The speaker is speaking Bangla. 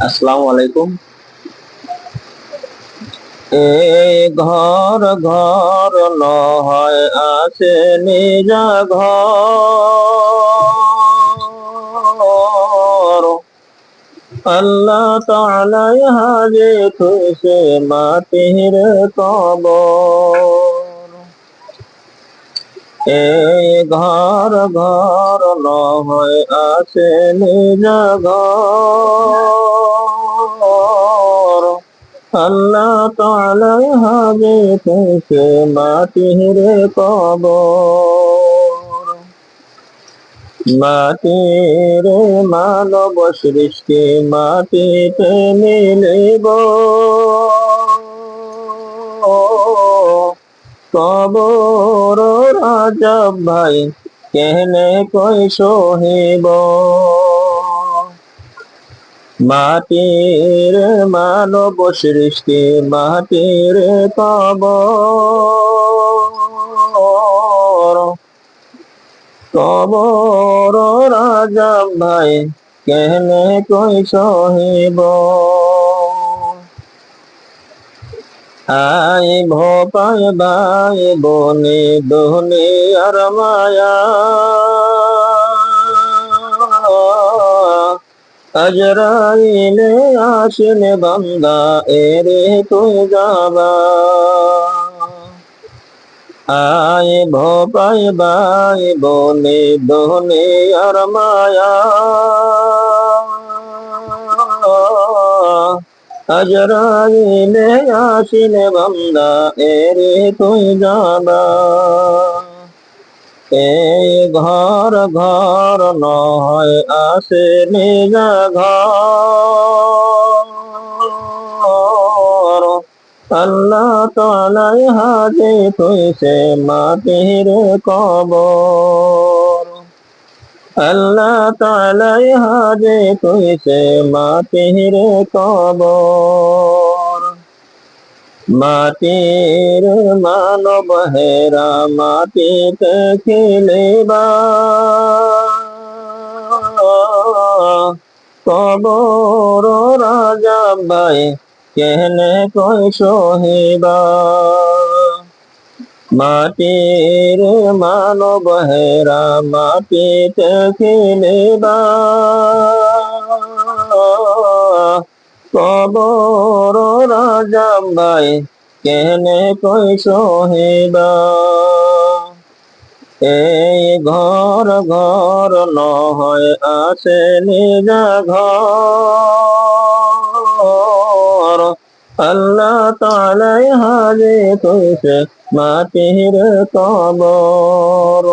আসসালামু আলাইকুম। এ ঘর ঘর নয় আছে নিজা ঘর। আল্লাহ তাআলাই হাজে খুশে মাটির কবর। এই ঘর ঘর নহয় আছে নিজা ঘর। আল্লাহ তাআলাই হাজে তুসে মাটির কবর। মাটির মানব সৃষ্টি মাটিতে মিলিব। কবর রাজা ভাই কেনে কই সহিব? মাটির মানব সৃষ্টি, মাটির কবর। কবর রাজা ভাই, কেনে কই সহিব? আই ভোপায় ভাই, বনে দোনে আর মায়া। আজরাইলে আসেন বান্দা, এরে তুই যাবা। আয় ভোপায় বাই বনে দোনে আর মায়া। আজরাইলে আসিলে বান্দা, এরে তুই যাবা। এই ঘর ঘর নয় আসে নিজা ঘর। আল্লাহ তালাই হাজে তুইছে মাটির কবর। আল্লাহ তালাই হাজে তুইছে মাটির কবর। মাটির মানব হেরা মাটিতে খেলিবা কবর রাজা ভাই কেনে কই সহিবা। মাটির মানব হেরা মাটিতে খেলিবা কবর রাজা ভাই কেনে কই সহিবা? এই ঘর ঘর নয়, আছে নিজা ঘর। আল্লাহ তালাই হাজে তুইছে মাটির কবর।